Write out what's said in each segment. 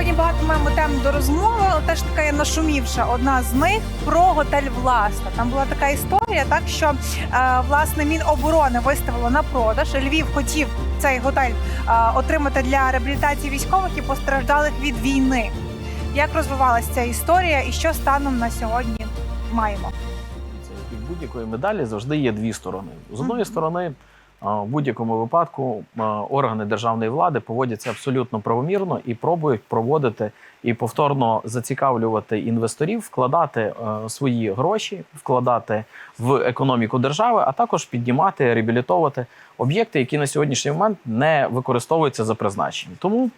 Сьогодні багато маємо тем до розмови. але Теж така є нашумівша. Одна з них про готель Власта. Там була така історія, так що е, власне Міноборони виставило на продаж. Львів хотів цей готель е, отримати для реабілітації військових і постраждалих від війни. Як розвивалася ця історія, і що станом на сьогодні маємо? Це як будь-якої медалі завжди є дві сторони. З одної сторони, в будь-якому випадку органи державної влади поводяться абсолютно правомірно і пробують проводити і повторно зацікавлювати інвесторів, вкладати е, свої гроші, вкладати в економіку держави, а також піднімати, реабілітовувати об'єкти, які на сьогоднішній момент не використовуються за призначенням. Тому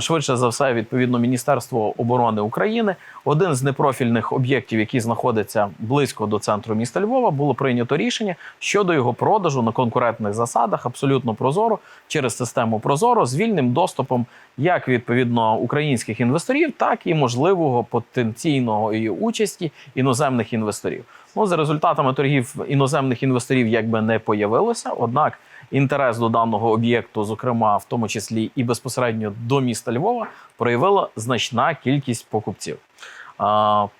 швидше за все, відповідно, Міністерство оборони України, один з непрофільних об'єктів, який знаходиться близько до центру міста Львова, було прийнято рішення щодо його продажу на конкурентних засадах, абсолютно прозоро через систему Прозоро з вільним доступом як відповідно українських інвесторів, так і можливого потенційного участі іноземних інвесторів. Ну за результатами торгів іноземних інвесторів якби не появилося однак. Інтерес до даного об'єкту, зокрема, в тому числі і безпосередньо до міста Львова, проявила значна кількість покупців.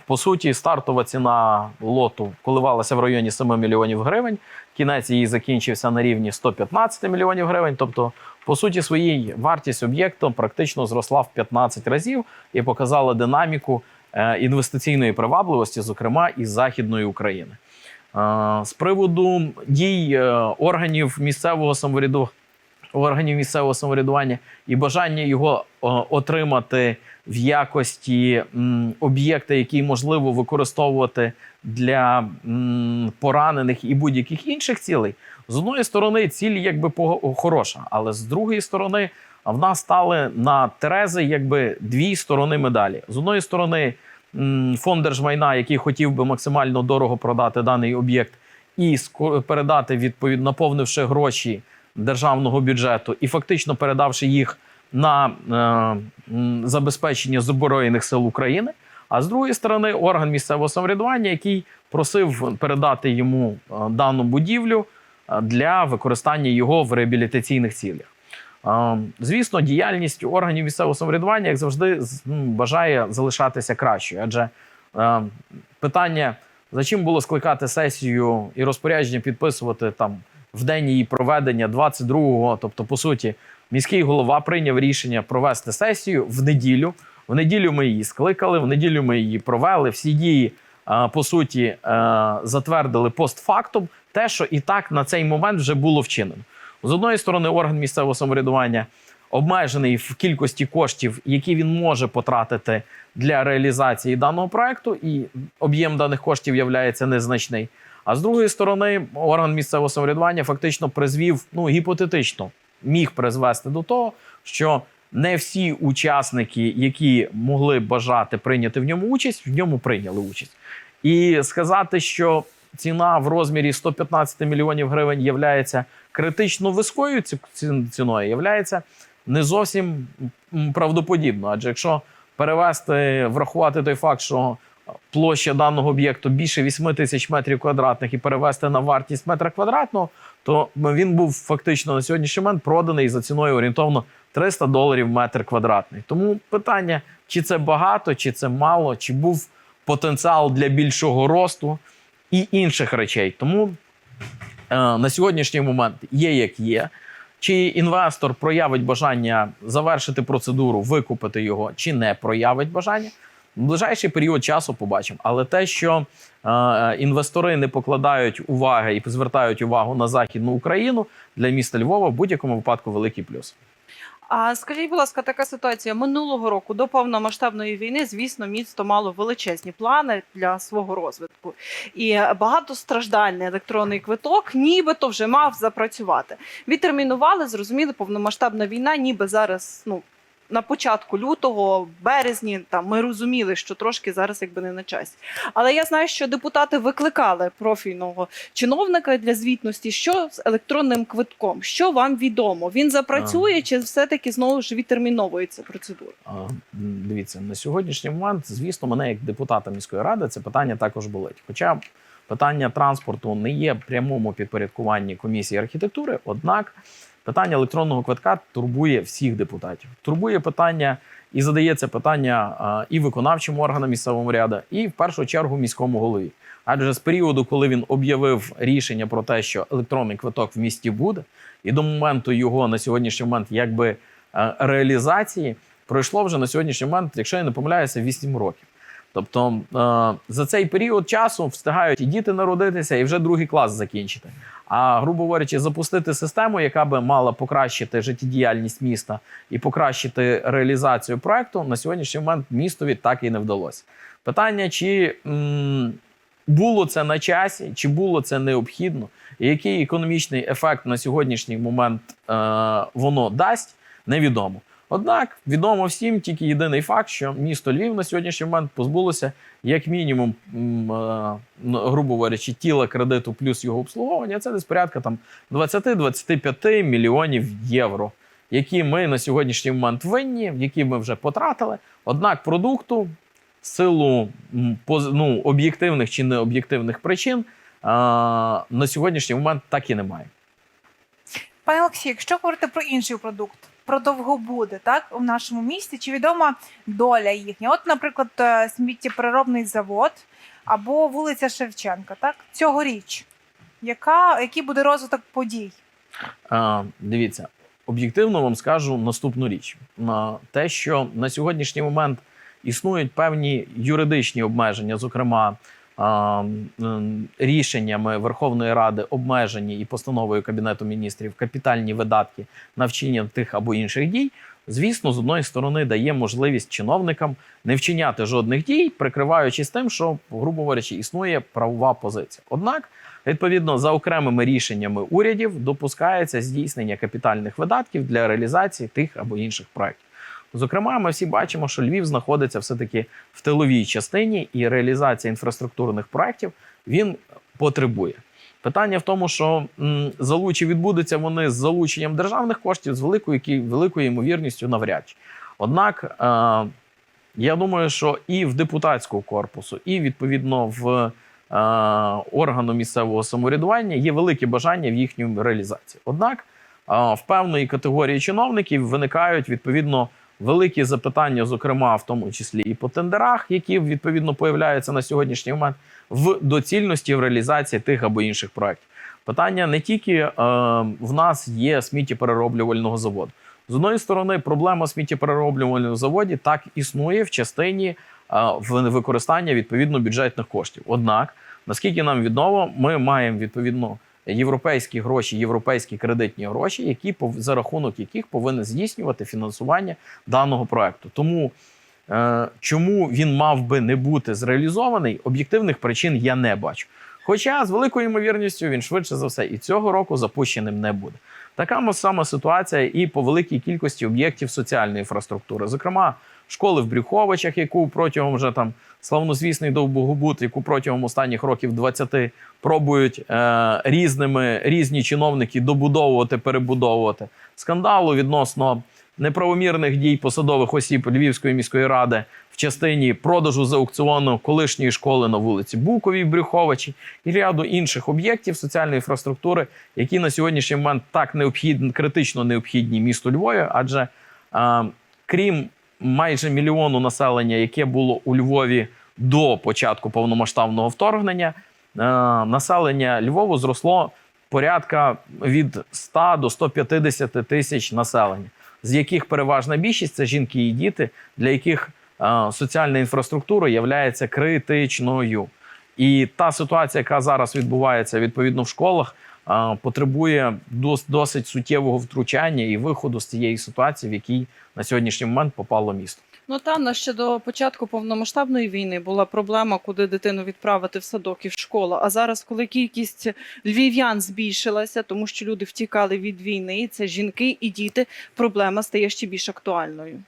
По суті, стартова ціна лоту коливалася в районі 7 мільйонів гривень. Кінець її закінчився на рівні 115 мільйонів гривень. Тобто, по суті, своїй вартість об'єкту практично зросла в 15 разів і показала динаміку е, інвестиційної привабливості, зокрема із західної України. Е, З приводу дій е, органів місцевого самоврядування. Органів місцевого самоврядування і бажання його отримати в якості об'єкта, який можливо використовувати для поранених і будь-яких інших цілей. З одної сторони, ціль якби хороша, але з другої сторони, в нас стали на Терези якби дві сторони медалі. З одної сторони, фонд держмайна, який хотів би максимально дорого продати даний об'єкт, і передати відповідно, наповнивши гроші державного бюджету і фактично передавши їх на е, забезпечення Збройних сил України. А з другої сторони, орган місцевого самоврядування, який просив передати йому е, дану будівлю е, для використання його в реабілітаційних цілях. Звісно, діяльність органів місцевого самоврядування, як завжди, бажає залишатися кращою, адже е, питання, за чим було скликати сесію і розпорядження підписувати там в день її проведення 22-го, тобто, по суті, міський голова прийняв рішення провести сесію в неділю. В неділю ми її скликали, в неділю ми її провели. Всі дії, е, по суті, е, затвердили постфактум, те, що і так на цей момент вже було вчинено. З одної сторони, орган місцевого самоврядування обмежений в кількості коштів, які він може потратити для реалізації даного проекту, і об'єм даних коштів є незначний. А з другої сторони, орган місцевого самоврядування фактично призвів, ну гіпотетично, міг призвести до того, що не всі учасники, які могли бажати прийняти в ньому участь, в ньому прийняли участь. І сказати, що ціна в розмірі 115 мільйонів гривень є критично високою ці- ці- ціною, являється не зовсім правдоподібно. Адже якщо перевести, врахувати той факт, що площа даного об'єкту більше 8 тисяч метрів квадратних і перевести на вартість метра квадратного, то він був фактично на сьогоднішній момент проданий за ціною орієнтовно 300 доларів метр квадратний. Тому питання, чи це багато, чи це мало, чи був потенціал для більшого росту і інших речей. Тому на сьогоднішній момент є як є. Чи інвестор проявить бажання завершити процедуру, викупити його, чи не проявить бажання? В ближайший період часу побачимо. Але те, що е, інвестори не покладають уваги і звертають увагу на західну Україну для міста Львова, в будь-якому випадку великий плюс. А скажіть, будь ласка, така ситуація минулого року до повномасштабної війни, звісно, місто мало величезні плани для свого розвитку, і багатостраждальний електронний квиток, нібито вже мав запрацювати. Відтермінували, зрозуміли, повномасштабна війна, ніби зараз ну. На початку лютого, березні, там ми розуміли, що трошки зараз якби не на часі. Але я знаю, що депутати викликали профільного чиновника для звітності, що з електронним квитком, що вам відомо, він запрацює чи все-таки знову ж відтерміновується процедура? А, Дивіться, на сьогоднішній момент, звісно, мене як депутата міської ради це питання також болить. Хоча питання транспорту не є в прямому підпорядкуванні комісії архітектури, однак Питання електронного квитка турбує всіх депутатів. Турбує питання і задається питання і виконавчим органам місцевому ряду, і в першу чергу міському голові. Адже з періоду, коли він об'явив рішення про те, що електронний квиток в місті буде, і до моменту його на сьогоднішній момент якби реалізації пройшло вже на сьогоднішній момент, якщо я не помиляюся, 8 років. Тобто за цей період часу встигають і діти народитися, і вже другий клас закінчити. А грубо говорячи, запустити систему, яка би мала покращити життєдіяльність міста і покращити реалізацію проекту, на сьогоднішній момент містові так і не вдалося. Питання, чи м, було це на часі, чи було це необхідно, і який економічний ефект на сьогоднішній момент е, воно дасть, невідомо. Однак відомо всім тільки єдиний факт, що місто Львів на сьогоднішній момент позбулося як мінімум, е, грубо говорячи, тіла кредиту плюс його обслуговування. Це десь порядка там 20-25 мільйонів євро, які ми на сьогоднішній момент винні, які ми вже потратили. Однак продукту силу ну, об'єктивних чи необ'єктивних причин е, на сьогоднішній момент так і немає. Пане Олексій, якщо говорити про інший продукт, про довгобуди, так у нашому місті, чи відома доля їхня? От, наприклад, е, сміттєпереробний завод або вулиця Шевченка, так цьогоріч. Яка, який буде розвиток подій? А, дивіться, об'єктивно вам скажу наступну річ: на те, що на сьогоднішній момент існують певні юридичні обмеження, зокрема. Рішеннями Верховної Ради обмежені і постановою Кабінету міністрів капітальні видатки на вчинення тих або інших дій. Звісно, з одної сторони дає можливість чиновникам не вчиняти жодних дій, прикриваючись тим, що, грубо говорячи, існує правова позиція. Однак Відповідно, за окремими рішеннями урядів допускається здійснення капітальних видатків для реалізації тих або інших проєктів. Зокрема, ми всі бачимо, що Львів знаходиться все-таки в тиловій частині, і реалізація інфраструктурних проєктів він потребує. Питання в тому, що залучі відбудуться вони з залученням державних коштів з великою великою ймовірністю навряд чи. Однак, е, я думаю, що і в депутатського корпусу, і відповідно в е, органу місцевого самоврядування є велике бажання в їхню реалізації. Однак е, в певної категорії чиновників виникають відповідно великі запитання, зокрема в тому числі і по тендерах, які відповідно появляються на сьогоднішній момент в доцільності в реалізації тих або інших проєктів. Питання не тільки е, в нас є сміттєперероблювального заводу. З одної сторони, проблема сміттєперероблювального заводі так існує в частині е, в- використання відповідно бюджетних коштів. Однак, наскільки нам відомо, ми маємо відповідно європейські гроші, європейські кредитні гроші, які за рахунок яких повинен здійснювати фінансування даного проекту. Тому е, чому він мав би не бути зреалізований, об'єктивних причин я не бачу. Хоча з великою ймовірністю він швидше за все і цього року запущеним не буде. Така сама ситуація і по великій кількості об'єктів соціальної інфраструктури, зокрема, школи в Брюховичах, яку протягом вже там славнозвісний довбогобут, яку протягом останніх років 20 пробують е, різними різні чиновники добудовувати, перебудовувати. Скандалу відносно неправомірних дій посадових осіб Львівської міської ради в частині продажу за аукціону колишньої школи на вулиці Буковій, Брюховичі і ряду інших об'єктів соціальної інфраструктури, які на сьогоднішній момент так необхідні, критично необхідні місту Львові, адже е, крім майже мільйону населення, яке було у Львові до початку повномасштабного вторгнення, е, населення Львову зросло порядка від 100 до 150 тисяч населення, з яких переважна більшість це жінки і діти, для яких е, соціальна інфраструктура є критичною. І та ситуація, яка зараз відбувається відповідно в школах, потребує дос- досить суттєвого втручання і виходу з цієї ситуації, в якій на сьогоднішній момент попало місто. Ну та ще до початку повномасштабної війни була проблема, куди дитину відправити в садок і в школу. А зараз, коли кількість львів'ян збільшилася, тому що люди втікали від війни, це жінки і діти, проблема стає ще більш актуальною.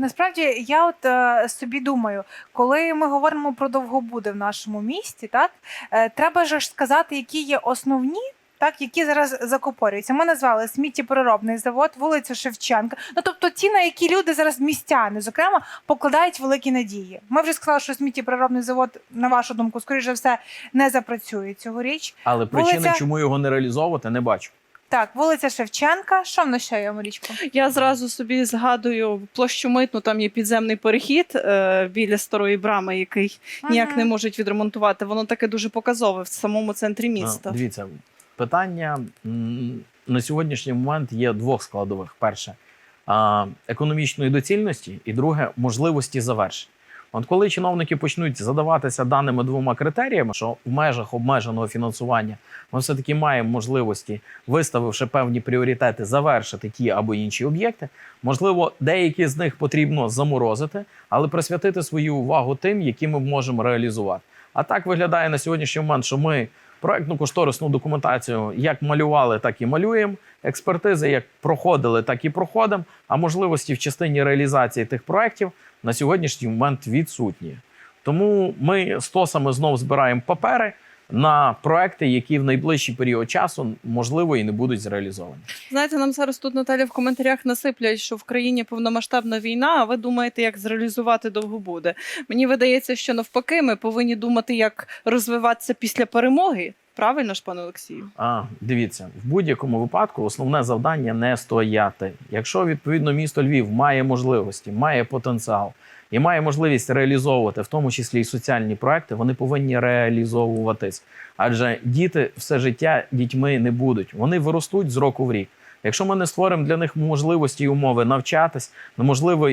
Насправді я от е, собі думаю, коли ми говоримо про довгобуди в нашому місті, так е, треба ж сказати, які є основні. Так, які зараз закупорюються. Ми назвали сміттєпереробний завод, вулицю Шевченка. Ну тобто ті, на які люди зараз містяни, зокрема, покладають великі надії. Ми вже сказали, що сміттєпереробний завод, на вашу думку, скоріше за все, не запрацює цьогоріч. Але причини, Вулиця- чому його не реалізовувати, не бачу. Так, вулиця Шевченка. Що в нас ще є, Марічко? Я зразу собі згадую площу митну, там є підземний перехід е, біля старої брами, який ніяк не можуть відремонтувати. Воно таке дуже показове в самому центрі міста. Ну, Дивіться, питання на сьогоднішній момент є двох складових: перше а, економічної доцільності, і друге можливості завершення. От коли чиновники почнуть задаватися даними двома критеріями, що в межах обмеженого фінансування ми все таки маємо можливості, виставивши певні пріоритети, завершити ті або інші об'єкти. Можливо, деякі з них потрібно заморозити, але присвятити свою увагу тим, які ми можемо реалізувати. А так виглядає на сьогоднішній момент, що ми проектну кошторисну документацію як малювали, так і малюємо. Експертизи як проходили, так і проходимо. А можливості в частині реалізації тих проєктів на сьогоднішній момент відсутні. Тому ми з ТОСами знов збираємо папери на проекти, які в найближчий період часу можливо і не будуть зреалізовані. Знаєте, нам зараз тут Наталя в коментарях насиплять, що в країні повномасштабна війна, а ви думаєте, як зреалізувати довго буде. Мені видається, що навпаки, ми повинні думати, як розвиватися після перемоги. Правильно ж, пане Олексію? А дивіться, в будь-якому випадку основне завдання не стояти. Якщо відповідно місто Львів має можливості, має потенціал і має можливість реалізовувати, в тому числі і соціальні проекти, вони повинні реалізовуватись. Адже діти все життя дітьми не будуть. Вони виростуть з року в рік. Якщо ми не створимо для них можливості і умови навчатись, ну, можливо,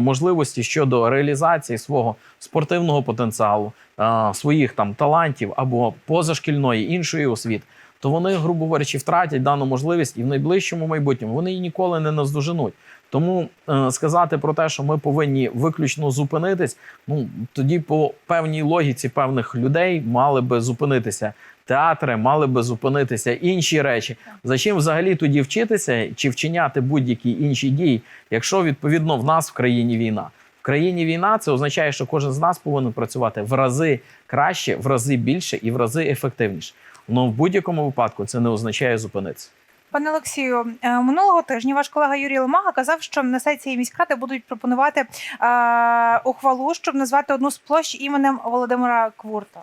можливості щодо реалізації свого спортивного потенціалу, своїх там талантів або позашкільної іншої освіти, то вони, грубо говорячи, втратять дану можливість і в найближчому майбутньому вони її ніколи не наздоженуть. Тому е, сказати про те, що ми повинні виключно зупинитись, ну тоді по певній логіці певних людей мали би зупинитися театри, мали би зупинитися інші речі. За чим взагалі тоді вчитися чи вчиняти будь-які інші дії, якщо відповідно в нас в країні війна? В країні війна це означає, що кожен з нас повинен працювати в рази краще, в рази більше і в рази ефективніше. Ну в будь-якому випадку це не означає зупинитися. Пане Олексію, е, минулого тижня ваш колега Юрій Ломага казав, що на сесії міськради будуть пропонувати е, ухвалу, щоб назвати одну з площ іменем Володимира Квурта.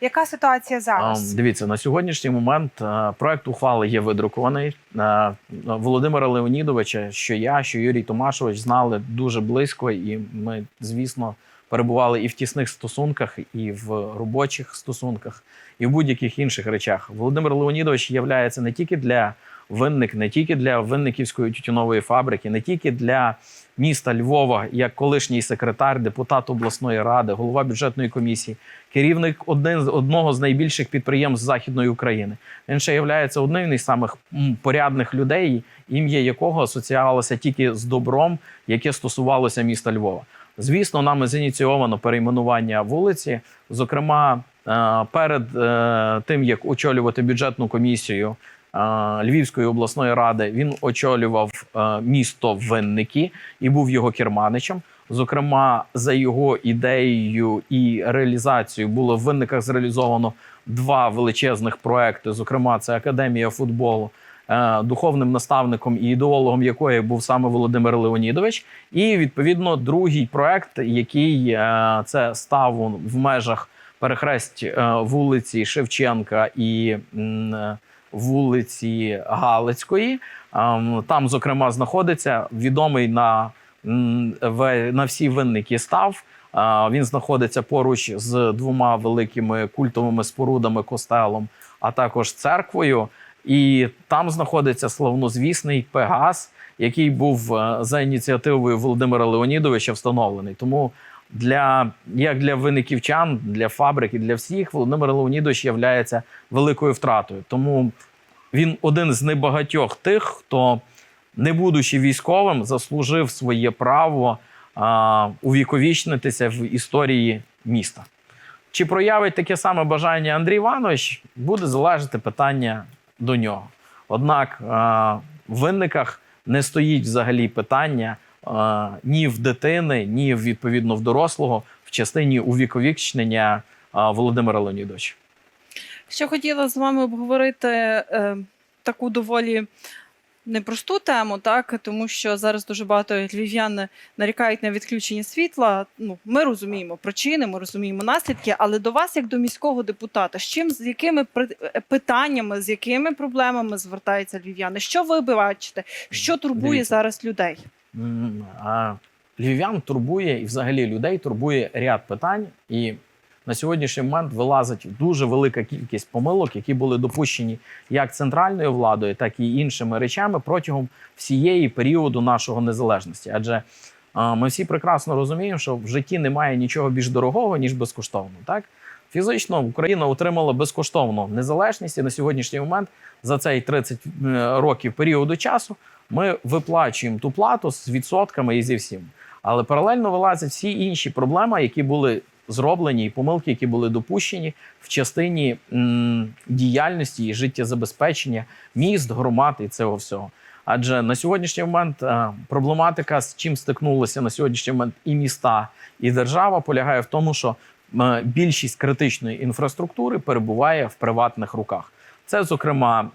Яка ситуація зараз? А, Дивіться, на сьогоднішній момент е, проект ухвали є видрукований. Е, Володимира Леонідовича, що я, що Юрій Томашович знали дуже близько, і ми, звісно, перебували і в тісних стосунках, і в робочих стосунках, і в будь-яких інших речах. Володимир Леонідович є не тільки для винник, не тільки для винниківської тютюнової фабрики, не тільки для міста Львова, як колишній секретар, депутат обласної ради, голова бюджетної комісії, керівник один одного з найбільших підприємств Західної України. Він ще є одним із самих порядних людей, ім'я якого асоціювалося тільки з добром, яке стосувалося міста Львова. Звісно, нами зініційовано перейменування вулиці. Зокрема, е, перед е, тим як очолювати бюджетну комісію Львівської обласної ради, він очолював е, місто Винники і був його керманичем. Зокрема, за його ідеєю і реалізацією було в винниках зреалізовано два величезних проекти. Зокрема, це академія футболу, е, духовним наставником і ідеологом якої був саме Володимир Леонідович. І відповідно другий проект, який е, це став в межах перехресть вулиці Шевченка і вулиці Галицької. Ем, Там, зокрема, знаходиться відомий на на всі винники став. Він знаходиться поруч з двома великими культовими спорудами, костелом, а також церквою. І там знаходиться славнозвісний Пегас, який був е, за ініціативою Володимира Леонідовича встановлений. Тому для як для виниківчан, для фабрики, для всіх Володимир Леонідович є великою втратою. Тому він один з небагатьох тих, хто, не будучи військовим, заслужив своє право а, увіковічнитися в історії міста. Чи проявить таке саме бажання Андрій Іванович, буде залежати питання до нього. Однак а, в винниках не стоїть взагалі питання ні в дитини, ні відповідно в дорослого в частині увіковічнення Володимира Леонідовича. Ще хотіла з вами обговорити е, таку доволі непросту тему, так тому що зараз дуже багато львів'ян нарікають на відключення світла. Ну ми розуміємо причини, ми розуміємо наслідки. Але до вас, як до міського депутата, з чим з якими е, питаннями, з якими проблемами звертаються львів'яни? Що ви бачите? Що турбує Дивіться. зараз людей? А львів'ян турбує і взагалі людей турбує ряд питань. І на сьогоднішній момент вилазить дуже велика кількість помилок, які були допущені як центральною владою, так і іншими речами протягом всієї періоду нашого незалежності. Адже ми всі прекрасно розуміємо, що в житті немає нічого більш дорогого ніж безкоштовно. Так фізично Україна отримала безкоштовну незалежність, і на сьогоднішній момент за цей 30 е, років періоду часу ми виплачуємо ту плату з відсотками і зі всім. Але паралельно вилазять всі інші проблеми, які були зроблені, і помилки, які були допущені в частині м, діяльності і життєзабезпечення міст, громад і цього всього. Адже на сьогоднішній момент е, проблематика, з чим стикнулися на сьогоднішній момент і міста, і держава, полягає в тому, що е, більшість критичної інфраструктури перебуває в приватних руках. Це, зокрема,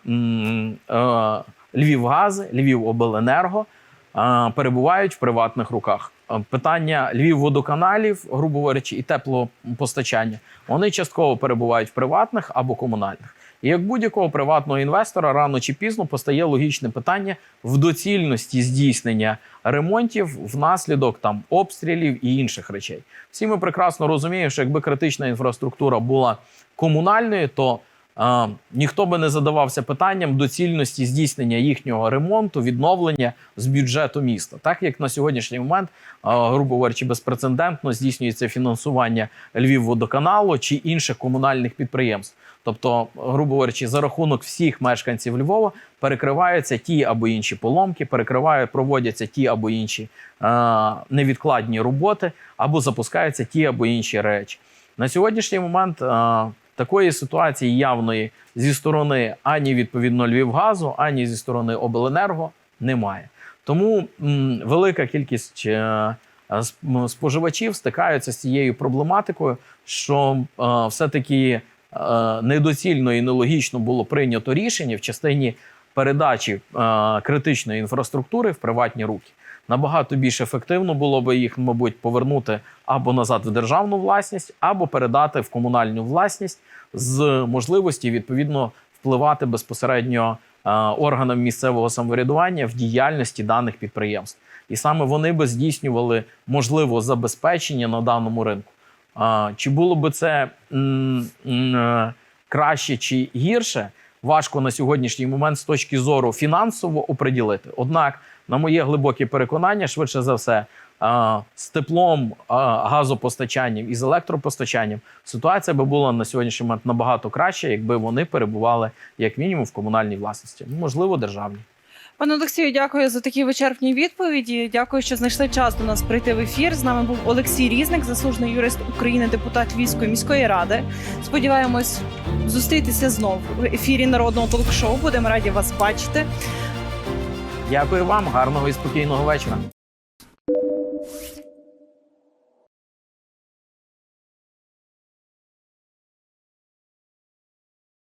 е, Львівгази, Львівобленерго е, перебувають в приватних руках. Е, Питання Львівводоканалів, грубо говорячи, і теплопостачання, вони частково перебувають в приватних або комунальних. І як будь-якого приватного інвестора рано чи пізно постає логічне питання в доцільності здійснення ремонтів внаслідок там обстрілів і інших речей. Всі ми прекрасно розуміємо, що якби критична інфраструктура була комунальною, то е, ніхто би не задавався питанням доцільності здійснення їхнього ремонту, відновлення з бюджету міста, так як на сьогоднішній момент, е, грубо говорячи, безпрецедентно здійснюється фінансування Львівводоканалу чи інших комунальних підприємств. Тобто, грубо говорячи, за рахунок всіх мешканців Львова перекриваються ті або інші поломки, перекривають, проводяться ті або інші е, невідкладні роботи, або запускаються ті або інші речі. На сьогоднішній момент такої ситуації явної зі сторони ані відповідно Львівгазу, ані зі сторони Обленерго немає. Тому м, велика кількість е, споживачів стикаються з цією проблематикою, що е, все-таки е, недоцільно і нелогічно було прийнято рішення в частині передачі е, критичної інфраструктури в приватні руки. Набагато більш ефективно було би їх, мабуть, повернути або назад в державну власність, або передати в комунальну власність з можливості відповідно впливати безпосередньо е, органам місцевого самоврядування в діяльності даних підприємств. І саме вони би здійснювали можливо забезпечення на даному ринку. А, Чи було би це м, м, е, краще чи гірше? Важко на сьогоднішній момент з точки зору фінансово оприділити. Однак, на моє глибоке переконання, швидше за все, з теплом, газопостачанням і з електропостачанням ситуація би була на сьогоднішній момент набагато краще, якби вони перебували як мінімум в комунальній власності, можливо, державній. Пане Олексію, дякую за такі вичерпні відповіді. Дякую, що знайшли час до нас прийти в ефір. З нами був Олексій Різник, заслужений юрист України, депутат Львівської міської ради. Сподіваємось зустрітися знов в ефірі народного толк-шоу. Будемо раді вас бачити. Дякую вам, гарного і спокійного вечора.